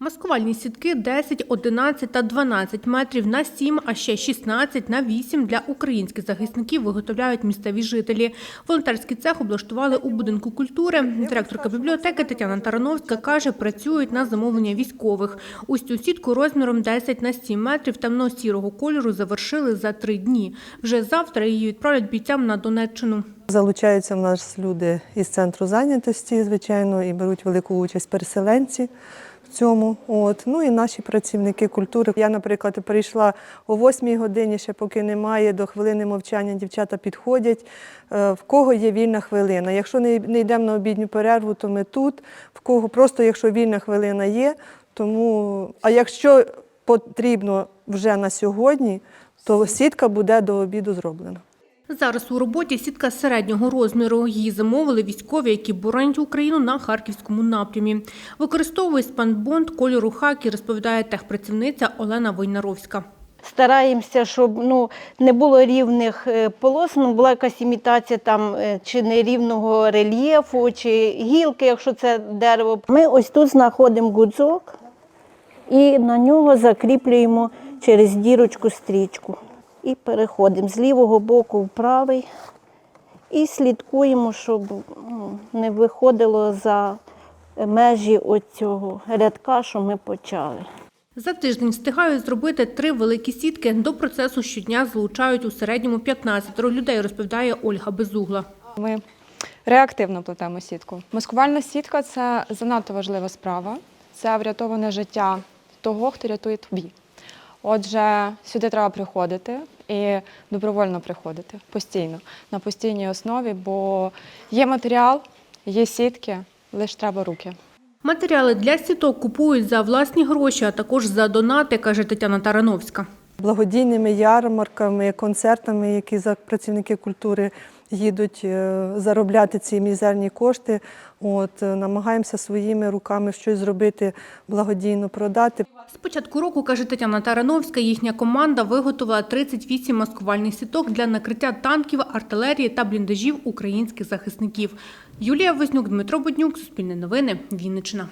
Маскувальні сітки 10, 11 та 12 метрів на 7, а ще 16 на 8 для українських захисників виготовляють місцеві жителі. Волонтерський цех облаштували у будинку культури. Директорка бібліотеки Тетяна Тарановська каже, працюють на замовлення військових. Ось цю сітку розміром 10 на 7 метрів темно-сірого кольору завершили за три дні. Вже завтра її відправлять бійцям на Донеччину. Залучаються в нас люди із центру зайнятості, звичайно, і беруть велику участь переселенці в цьому. От. Ну і наші працівники культури. Я, наприклад, прийшла о 8 годині, ще поки немає, до хвилини мовчання дівчата підходять. Е, В кого є вільна хвилина. Якщо не не йдемо на обідню перерву, то ми тут. В кого просто, якщо вільна хвилина є, тому. А якщо потрібно вже на сьогодні, то сітка буде до обіду зроблена. Зараз у роботі сітка середнього розміру. Її замовили військові, які боронять Україну на харківському напрямі. Використовує спанбонд кольору хакі, розповідає техпрацівниця Олена Войнаровська. Стараємося, щоб ну, не було рівних е, полос, ну, була якась імітація там е, чи нерівного рельєфу, чи гілки, якщо це дерево. Ми ось тут знаходимо гудзок і на нього закріплюємо через дірочку стрічку. І переходимо з лівого боку в правий і слідкуємо, щоб ну, не виходило за межі оцього рядка, що ми почали. За тиждень встигають зробити три великі сітки. До процесу щодня залучають у середньому 15 людей, розповідає Ольга Безугла. Ми реактивно плетемо сітку. Маскувальна сітка це занадто важлива справа. Це врятоване життя того, хто рятує тобі. Отже, сюди треба приходити і добровольно приходити постійно, на постійній основі, бо є матеріал, є сітки, лише треба руки. Матеріали для сіток купують за власні гроші, а також за донати, каже Тетяна Тарановська. Благодійними ярмарками, концертами, які за працівники культури їдуть е, заробляти ці мізерні кошти. От е, намагаємося своїми руками щось зробити благодійно продати. З початку року, каже Тетяна Тарановська, їхня команда виготовила 38 маскувальних сіток для накриття танків, артилерії та бліндажів українських захисників. Юлія Вознюк, Дмитро Буднюк, Суспільне новини, Вінниччина.